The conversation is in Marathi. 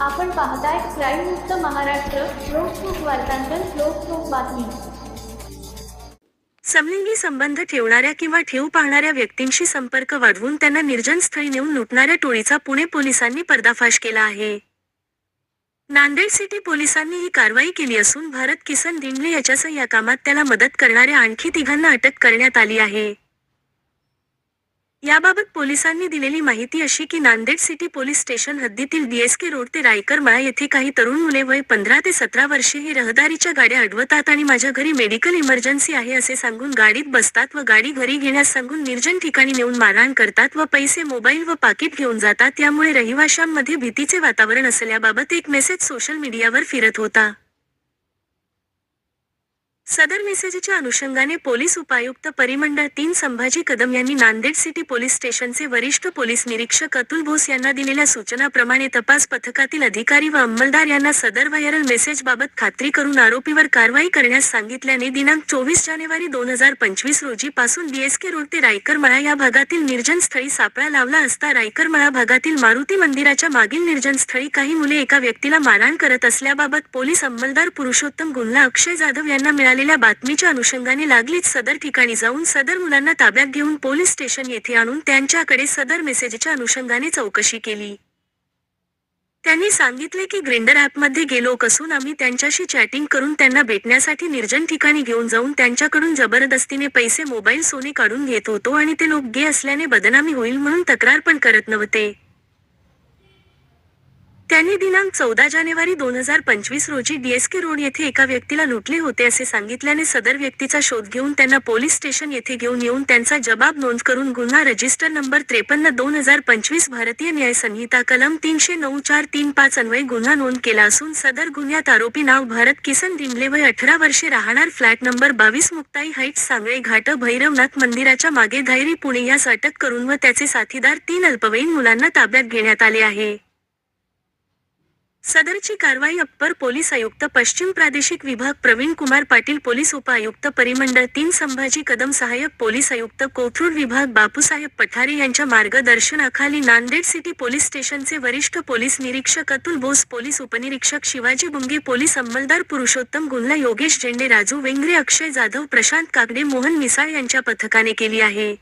आपण पाहताय क्राईम मुक्त महाराष्ट्र लोकसुख वार्तांकन लोकसुख बातमी. समलिंगी संबंध ठेवणाऱ्या किंवा ठेवू पाहणाऱ्या व्यक्तींशी संपर्क वाढवून त्यांना निर्जन स्थळी नेऊन लुटणाऱ्या टोळीचा पुणे पोलिसांनी पर्दाफाश केला आहे. नांदेड सिटी पोलिसांनी ही कारवाई केली असून भारत किसन दिंडले याच्यासह या कामात त्याला मदत करणाऱ्या आणखी तिघांना अटक करण्यात आली आहे. याबाबत पोलिसांनी दिलेली माहिती अशी की नांदेड सिटी पोलीस स्टेशन हद्दीतील डीएसके रोड ते रायकर माळा येथे काही तरुण मुले वय पंधरा ते सतरा वर्षे ही रहदारीच्या गाड्या अडवतात आणि माझ्या घरी मेडिकल इमर्जन्सी आहे असे सांगून गाडीत बसतात व गाडी घरी घेण्यास सांगून निर्जन ठिकाणी नेऊन मारहाण करतात व पैसे मोबाईल व पाकिट घेऊन जातात. त्यामुळे रहिवाशांमध्ये भीतीचे वातावरण असल्याबाबत एक मेसेज सोशल मीडियावर फिरत होता. सदर मेसेजच्या अनुषंगाने पोलीस उपायुक्त परिमंडळ तीन संभाजी कदम यांनी नांदेड सिटी पोलीस स्टेशनचे वरिष्ठ पोलीस निरीक्षक अतुल भोस यांना दिलेल्या सूचनाप्रमाणे तपास पथकातील अधिकारी व अंमलदार यांना सदर व्हायरल मेसेजबाबत खात्री करून आरोपीवर कारवाई करण्यास सांगितल्याने दिनांक चोवीस जानेवारी दोन हजार पंचवीस रोजी पासून डीएसके रोड ते रायकरमळा या भागातील निर्जन स्थळी सापळा लावला असता रायकरमळा भागातील मारुती मंदिराच्या मागील निर्जन स्थळी काही मुले एका व्यक्तीला मारहाण करत असल्याबाबत पोलीस अंमलदार पुरुषोत्तम गुन्हा अक्षय जाधव यांना मिळालेल्या बातमीच्या अनुषंगाने लागलीच सदर ठिकाणी जाऊन सदर मुलांना ताब्यात घेऊन पोलीस स्टेशन येथे आणून त्यांच्याकडे सदर मेसेजच्या अनुषंगाने चौकशी केली. त्यांनी सांगितले की ग्रिंडर ॲपमध्ये गेलो कसून आम्ही त्यांच्याशी चॅटिंग करून त्यांना भेटण्यासाठी निर्जन ठिकाणी घेऊन जाऊन त्यांच्याकडून जबरदस्तीने पैसे मोबाईल सोने काढून घेत होतो आणि ते लोक गे असल्याने बदनामी होईल म्हणून तक्रार पण करत नव्हते. त्यांनी दिनांक चौदा जानेवारी दोन हजार पंचवीस रोजी डीएसके रोड येथे एका व्यक्तीला लुटले होते असे सांगितल्याने सदर व्यक्तीचा शोध घेऊन त्यांना पोलीस स्टेशन येथे घेऊन येऊन त्यांचा जबाब नोंद करून गुन्हा रजिस्टर नंबर त्रेपन्न दोन हजार पंचवीस भारतीय न्याय संहिता कलम तीनशे नऊ चार तीन पाच अन्वये गुन्हा नोंद केला असून सदर गुन्ह्यात आरोपी नाव भारत किसन दिमले वय अठरा वर्षे राहणार फ्लॅट नंबर बावीस मुक्ताई हाईट्स सांगळे घाट भैरवनाथ मंदिराच्या मागे धायरी पुणे यास अटक करून व त्याचे साथीदार तीन अल्पवयीन मुलांना ताब्यात घेण्यात आले आहे. सदरची कारवाई अप्पर पोलीस आयुक्त पश्चिम प्रादेशिक विभाग प्रवीण कुमार पाटील पोलीस उपआयुक्त परिमंडळ तीन संभाजी कदम सहाय्यक पोलीस आयुक्त कोथरूड विभाग बापूसाहेब पठारे यांच्या मार्गदर्शनाखाली नांदेड सिटी पोलीस स्टेशनचे वरिष्ठ पोलीस निरीक्षक अतुल बोस पोलीस उपनिरीक्षक शिवाजी बुंगे पोलीस अंमलदार पुरुषोत्तम गुल्ला योगेश झेंडे राजू वेंगरे अक्षय जाधव प्रशांत कागडे मोहन मिसाळ यांच्या पथकाने केली आहे.